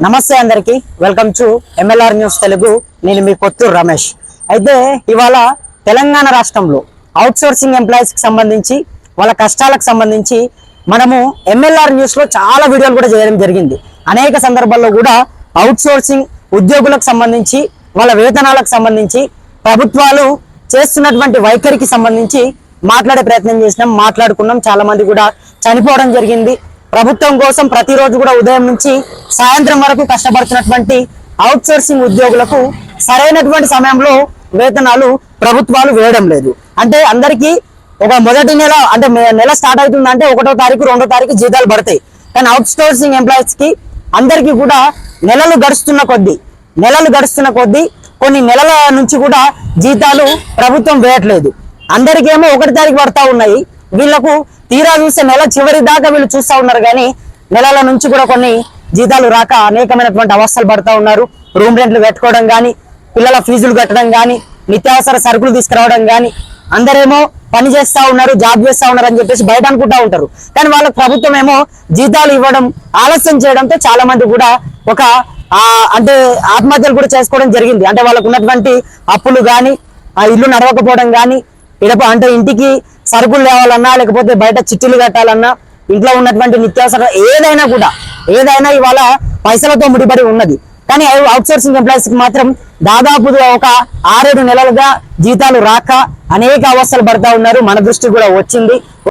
నమస్తే అందరికీ. Welcome to MLR news Telugu నేను మీ కొత్తూరు రమేష్. అయితే ఇవాళ తెలంగాణ రాష్ట్రంలో అవుట్ సోర్సింగ్ సంబంధించి వాళ్ళ కష్టాలకు సంబంధించి మనము ఎంఎల్ఆర్ న్యూస్లో చాలా వీడియోలు కూడా చేయడం జరిగింది. అనేక సందర్భాల్లో కూడా అవుట్సోర్సింగ్ ఉద్యోగులకు సంబంధించి వాళ్ళ వేతనాలకు సంబంధించి ప్రభుత్వాలు చేస్తున్నటువంటి వైఖరికి సంబంధించి మాట్లాడే ప్రయత్నం చేసినాం మాట్లాడుకున్నాం. చాలా మంది కూడా చనిపోవడం జరిగింది. ప్రభుత్వం కోసం ప్రతిరోజు కూడా ఉదయం నుంచి సాయంత్రం వరకు కష్టపడుతున్నటువంటి అవుట్ సోర్సింగ్ ఉద్యోగులకు సరైనటువంటి సమయంలో వేతనాలు ప్రభుత్వాలు వేయడం లేదు. అంటే అందరికీ ఒక మొదటి నెల అంటే నెల స్టార్ట్ అవుతుందంటే ఒకటో తారీఖు రెండో తారీఖు జీతాలు పడతాయి. కానీ అవుట్ సోర్సింగ్ ఎంప్లాయీస్కి అందరికీ కూడా నెలలు గడుస్తున్న కొద్దీ నెలలు గడుస్తున్న కొద్దీ కొన్ని నెలల నుంచి కూడా జీతాలు ప్రభుత్వం వేయట్లేదు. అందరికేమో ఒకటి తారీఖు పడతా ఉన్నాయి. వీళ్ళకు తీరా చూస్తే నెల చివరి దాకా వీళ్ళు చూస్తా ఉన్నారు కానీ నెలల నుంచి కూడా కొన్ని జీతాలు రాక అనేకమైనటువంటి అవస్థలు పడతా ఉన్నారు. రూమ్ రెంట్లు కట్టుకోవడం కానీ పిల్లల ఫీజులు కట్టడం కానీ నిత్యావసర సరుకులు తీసుకురావడం కానీ అందరేమో పని చేస్తా ఉన్నారు జాబ్ చేస్తా ఉన్నారు అని చెప్పేసి బయట అనుకుంటా ఉంటారు. కానీ వాళ్ళ ప్రభుత్వం ఏమో జీతాలు ఇవ్వడం ఆలస్యం చేయడంతో చాలా మంది కూడా ఒక అంటే ఆత్మహత్యలు కూడా చేసుకోవడం జరిగింది. అంటే వాళ్ళకు ఉన్నటువంటి అప్పులు కానీ ఆ ఇల్లు నడవకపోవడం కానీ ఇడప అంటే ఇంటికి సరుకులు తేవాలన్నా లేకపోతే బయట చిట్టులు కట్టాలన్నా ఇంట్లో ఉన్నటువంటి నిత్యావసర ఏదైనా కూడా ఏదైనా ఇవాళ పైసలతో ముడిపడి ఉన్నది. కానీ అవుట్ సోర్సింగ్ ఎంప్లాయీస్కి మాత్రం దాదాపుగా ఒక ఆరేడు నెలలుగా జీతాలు రాక అనేక అవస్థలు పడతా ఉన్నారు. మన దృష్టి కూడా వచ్చింది.